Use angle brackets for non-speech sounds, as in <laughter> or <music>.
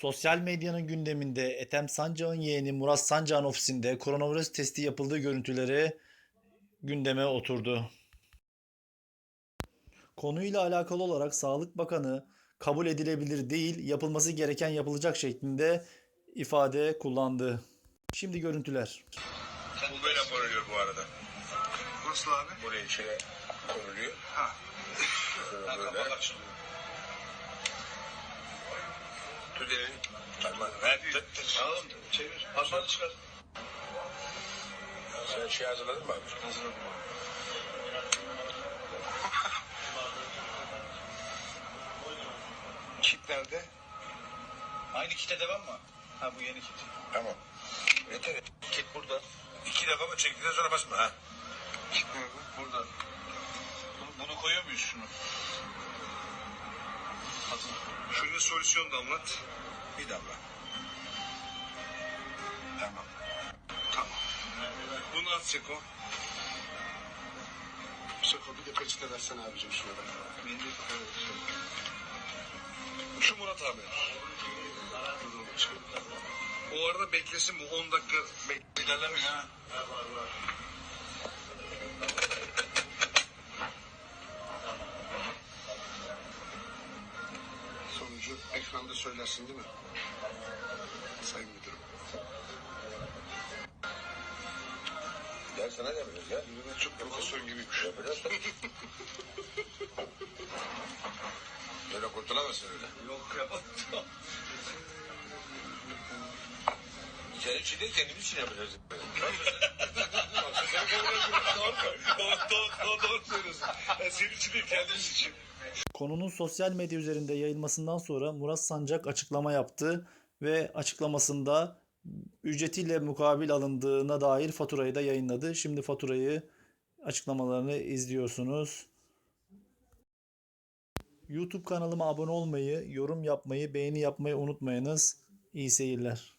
Sosyal medyanın gündeminde Ethem Sancak'ın yeğeni Murat Sancak'ın ofisinde koronavirüs testi yapıldığı görüntüleri gündeme oturdu. Konuyla alakalı olarak Sağlık Bakanı kabul edilebilir değil, yapılması gereken yapılacak şeklinde ifade kullandı. Şimdi görüntüler. Bu böyle konuluyor bu arada. Nasıl abi? Buraya içine konuluyor. Ha. Ha, elini. Parmağını ver. Alalım çevir. Parmağını çıkar. Sen şey hazırladın mı abi? Hazırladım abi. <laughs> Kit nerede? Aynı kite devam mı? Ha bu yeni kit. Tamam. Yeter. Kit burada. İki defa mı çektikten sonra basma ha. Kit nerede? Burada. Bunu, bunu koyuyor muyuz şunu? Şuraya solüsyon damlat. Bir damla. Tamam. Tamam. Bunu at Seko. Seko bir de peçete versene abicim şuna da. Şu Murat abi. O arada beklesin bu 10 dakika bek İlerlemiyor ekranda söylersin değil mi? Sayın Müdürüm. Gel sana yapacağız ya. Müdürüm çok profesör gibiymiş. Yapacağız tabii. Böyle <laughs> kurtulamazsın öyle. Yok yapamadım. Senin için değil kendimiz için yapacağız. <laughs> senin için değil kendimiz için. Konunun sosyal medya üzerinde yayılmasından sonra Murat Sancak açıklama yaptı ve açıklamasında ücretiyle mukabil alındığına dair faturayı da yayınladı. Şimdi faturayı açıklamalarını izliyorsunuz. YouTube kanalıma abone olmayı, yorum yapmayı, beğeni yapmayı unutmayınız. İyi seyirler.